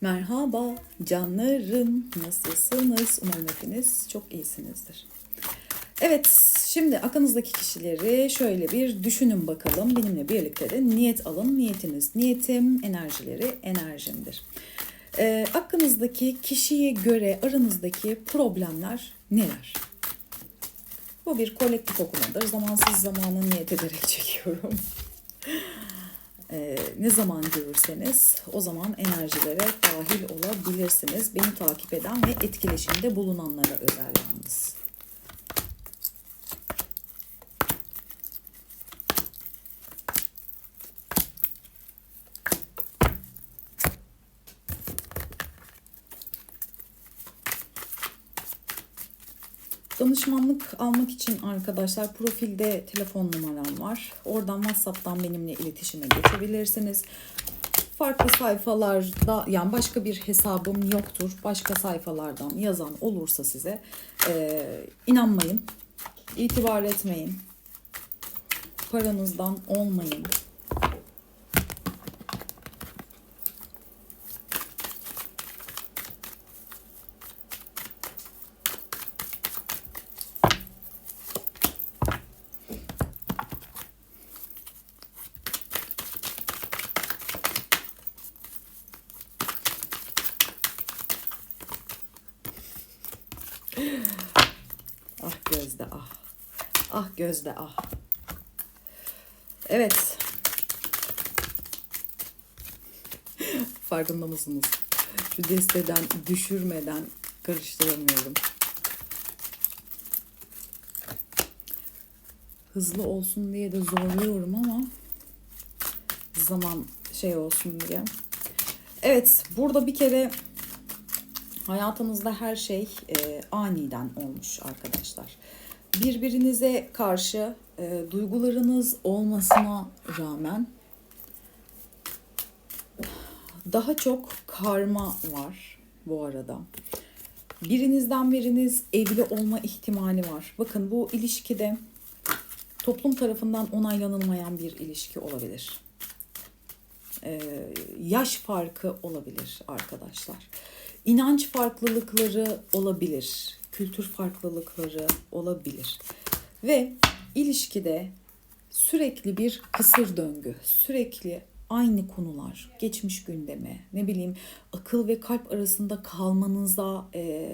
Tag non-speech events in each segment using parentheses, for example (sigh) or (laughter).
Merhaba canlarım, nasılsınız? Umarım hepiniz çok iyisinizdir. Evet, şimdi aklınızdaki kişileri şöyle bir düşünün bakalım. Benimle birlikte de niyet alın. Niyetiniz niyetim, enerjileri enerjimdir. Ee, aklınızdaki kişiye göre aranızdaki problemler neler? Bu bir kolektif okumadır. Zamansız zamanı niyet ederek çekiyorum. Ee, ne zaman görürseniz o zaman enerjilere dahil olabilirsiniz. Beni takip eden ve etkileşimde bulunanlara özel yalnız. Danışmanlık almak için arkadaşlar profilde telefon numaram var. Oradan WhatsApp'tan benimle iletişime geçebilirsiniz. Farklı sayfalarda yani başka bir hesabım yoktur. Başka sayfalardan yazan olursa size e, inanmayın, itibar etmeyin, paranızdan olmayın. Ah Gözde ah. Ah Gözde ah. Evet. (laughs) Farkında mısınız? Şu desteden düşürmeden karıştıramıyorum. Hızlı olsun diye de zorluyorum ama zaman şey olsun diye. Evet, burada bir kere Hayatınızda her şey e, aniden olmuş arkadaşlar. Birbirinize karşı e, duygularınız olmasına rağmen daha çok karma var bu arada. Birinizden biriniz evli olma ihtimali var. Bakın bu ilişkide toplum tarafından onaylanılmayan bir ilişki olabilir. Ee, yaş farkı olabilir arkadaşlar inanç farklılıkları olabilir, kültür farklılıkları olabilir. Ve ilişkide sürekli bir kısır döngü, sürekli aynı konular, geçmiş gündeme, ne bileyim akıl ve kalp arasında kalmanıza e,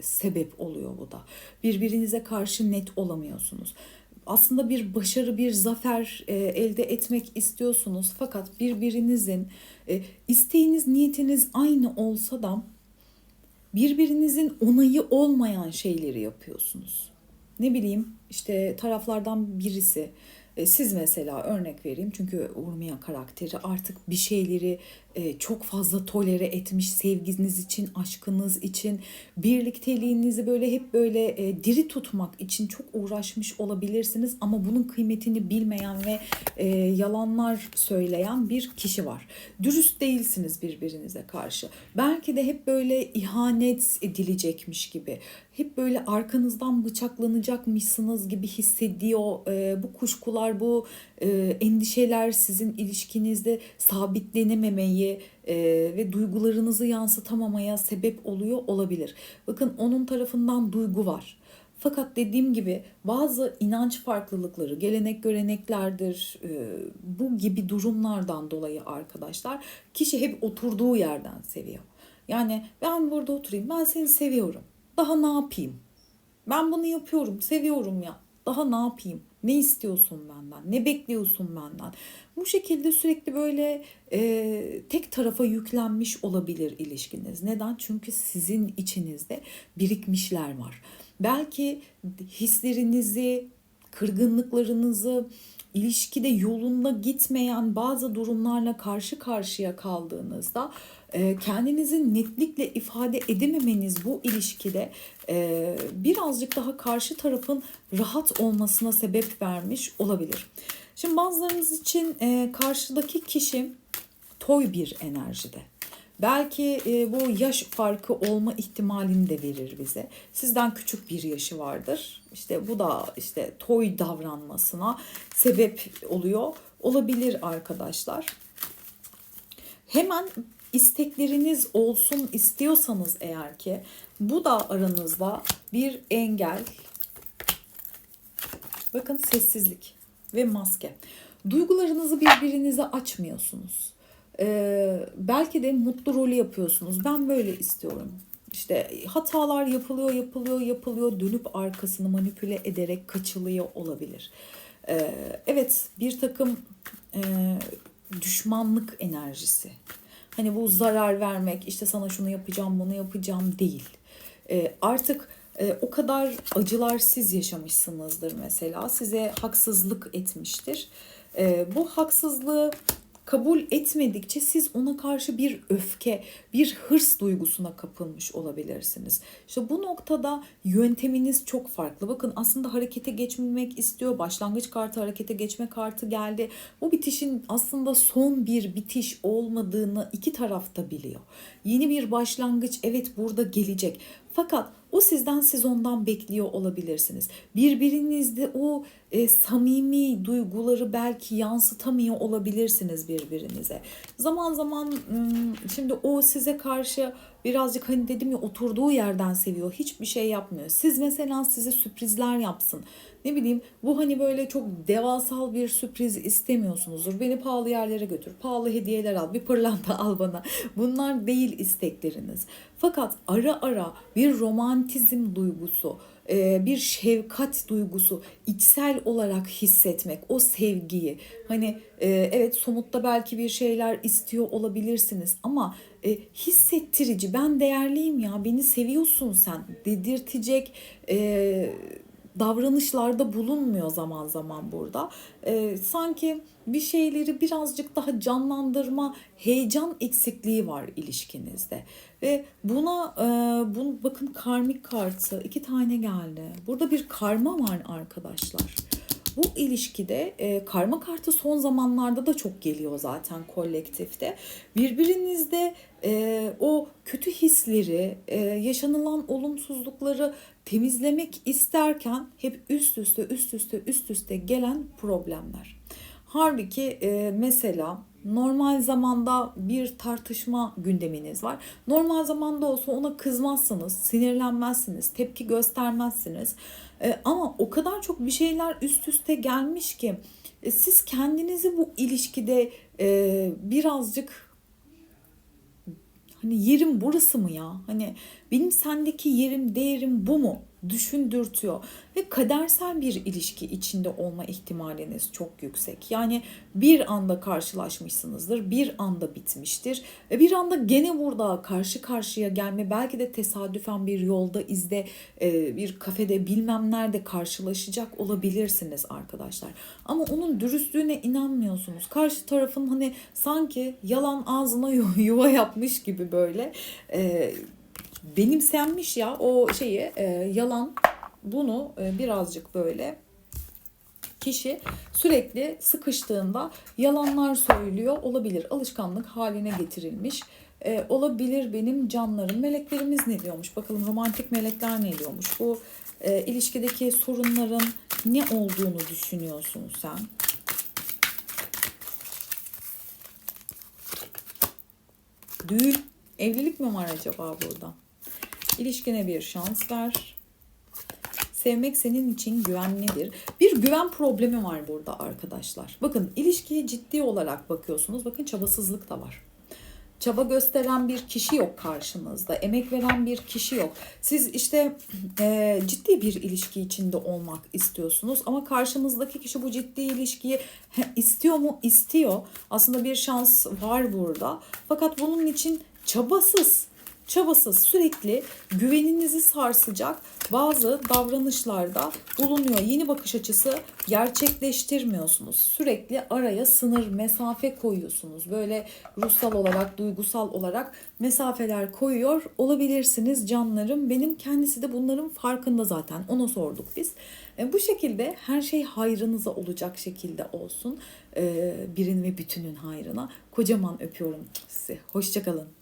sebep oluyor bu da. Birbirinize karşı net olamıyorsunuz. Aslında bir başarı, bir zafer e, elde etmek istiyorsunuz fakat birbirinizin e, isteğiniz, niyetiniz aynı olsa da birbirinizin onayı olmayan şeyleri yapıyorsunuz. Ne bileyim işte taraflardan birisi e, siz mesela örnek vereyim çünkü Urmia karakteri artık bir şeyleri çok fazla tolere etmiş sevginiz için, aşkınız için, birlikteliğinizi böyle hep böyle e, diri tutmak için çok uğraşmış olabilirsiniz ama bunun kıymetini bilmeyen ve yalanlar söyleyen bir kişi var. Dürüst değilsiniz birbirinize karşı. Belki de hep böyle ihanet edilecekmiş gibi, hep böyle arkanızdan bıçaklanacakmışsınız gibi hissediyor bu kuşkular, bu endişeler sizin ilişkinizde sabitlenememeyi e, ve duygularınızı yansıtamamaya sebep oluyor olabilir. Bakın onun tarafından duygu var. Fakat dediğim gibi bazı inanç farklılıkları, gelenek göreneklerdir, e, bu gibi durumlardan dolayı arkadaşlar kişi hep oturduğu yerden seviyor. Yani ben burada oturayım, ben seni seviyorum. Daha ne yapayım? Ben bunu yapıyorum, seviyorum ya. Daha ne yapayım? Ne istiyorsun benden? Ne bekliyorsun benden? Bu şekilde sürekli böyle e, tek tarafa yüklenmiş olabilir ilişkiniz. Neden? Çünkü sizin içinizde birikmişler var. Belki hislerinizi, kırgınlıklarınızı, ilişkide yolunda gitmeyen bazı durumlarla karşı karşıya kaldığınızda kendinizi netlikle ifade edememeniz bu ilişkide e, birazcık daha karşı tarafın rahat olmasına sebep vermiş olabilir. Şimdi bazılarınız için e, karşıdaki kişi toy bir enerjide. Belki e, bu yaş farkı olma ihtimalini de verir bize. Sizden küçük bir yaşı vardır. İşte bu da işte toy davranmasına sebep oluyor. Olabilir arkadaşlar. Hemen istekleriniz olsun istiyorsanız eğer ki bu da aranızda bir engel. Bakın sessizlik ve maske. Duygularınızı birbirinize açmıyorsunuz. Ee, belki de mutlu rolü yapıyorsunuz. Ben böyle istiyorum. İşte hatalar yapılıyor, yapılıyor, yapılıyor. Dönüp arkasını manipüle ederek kaçılıyor olabilir. Ee, evet bir takım e, düşmanlık enerjisi. Hani bu zarar vermek, işte sana şunu yapacağım, bunu yapacağım değil. Ee, artık e, o kadar acılar siz yaşamışsınızdır mesela. Size haksızlık etmiştir. Ee, bu haksızlığı kabul etmedikçe siz ona karşı bir öfke, bir hırs duygusuna kapılmış olabilirsiniz. İşte bu noktada yönteminiz çok farklı. Bakın aslında harekete geçmemek istiyor. Başlangıç kartı harekete geçme kartı geldi. Bu bitişin aslında son bir bitiş olmadığını iki tarafta biliyor. Yeni bir başlangıç evet burada gelecek. Fakat o sizden siz ondan bekliyor olabilirsiniz. Birbirinizde o e, samimi duyguları belki yansıtamıyor olabilirsiniz birbirinize. Zaman zaman şimdi o size karşı birazcık hani dedim ya oturduğu yerden seviyor. Hiçbir şey yapmıyor. Siz mesela size sürprizler yapsın. Ne bileyim bu hani böyle çok devasal bir sürpriz istemiyorsunuzdur. Beni pahalı yerlere götür. Pahalı hediyeler al. Bir pırlanta al bana. Bunlar değil istekleriniz. Fakat ara ara bir romantizm duygusu, e, bir şefkat duygusu içsel olarak hissetmek o sevgiyi hani e, evet somutta belki bir şeyler istiyor olabilirsiniz ama e, hissettirici ben değerliyim ya beni seviyorsun sen dedirtecek davranışlarda bulunmuyor zaman zaman burada. E, sanki bir şeyleri birazcık daha canlandırma, heyecan eksikliği var ilişkinizde. Ve buna e, bunu bakın karmik kartı iki tane geldi. Burada bir karma var arkadaşlar. Bu ilişkide e, karma kartı son zamanlarda da çok geliyor zaten kolektifte. Birbirinizde e, o kötü hisleri, e, yaşanılan olumsuzlukları temizlemek isterken hep üst üste üst üste üst üste gelen problemler. Halbuki e, mesela normal zamanda bir tartışma gündeminiz var. Normal zamanda olsa ona kızmazsınız, sinirlenmezsiniz, tepki göstermezsiniz. E, ama o kadar çok bir şeyler üst üste gelmiş ki e, siz kendinizi bu ilişkide e, birazcık hani yerim burası mı ya? Hani benim sendeki yerim, değerim bu mu? Düşündürtüyor ve kadersel bir ilişki içinde olma ihtimaliniz çok yüksek. Yani bir anda karşılaşmışsınızdır, bir anda bitmiştir ve bir anda gene burada karşı karşıya gelme belki de tesadüfen bir yolda izde e, bir kafede bilmem nerede karşılaşacak olabilirsiniz arkadaşlar. Ama onun dürüstlüğüne inanmıyorsunuz. Karşı tarafın hani sanki yalan ağzına (laughs) yuva yapmış gibi böyle e, benimsenmiş ya o şeyi e, yalan bunu e, birazcık böyle kişi sürekli sıkıştığında yalanlar söylüyor olabilir. Alışkanlık haline getirilmiş e, olabilir benim canlarım. Meleklerimiz ne diyormuş? Bakalım romantik melekler ne diyormuş? Bu e, ilişkideki sorunların ne olduğunu düşünüyorsun sen? Düğün, evlilik mi var acaba burada? İlişkine bir şans ver. Sevmek senin için güvenlidir. Bir güven problemi var burada arkadaşlar. Bakın ilişkiye ciddi olarak bakıyorsunuz. Bakın çabasızlık da var. Çaba gösteren bir kişi yok karşınızda. Emek veren bir kişi yok. Siz işte e, ciddi bir ilişki içinde olmak istiyorsunuz. Ama karşınızdaki kişi bu ciddi ilişkiyi istiyor mu? İstiyor. Aslında bir şans var burada. Fakat bunun için çabasız çabasız sürekli güveninizi sarsacak bazı davranışlarda bulunuyor. Yeni bakış açısı gerçekleştirmiyorsunuz. Sürekli araya sınır, mesafe koyuyorsunuz. Böyle ruhsal olarak, duygusal olarak mesafeler koyuyor olabilirsiniz canlarım. Benim kendisi de bunların farkında zaten. Ona sorduk biz. E, bu şekilde her şey hayrınıza olacak şekilde olsun. E, birin ve bütünün hayrına. Kocaman öpüyorum sizi. Hoşçakalın.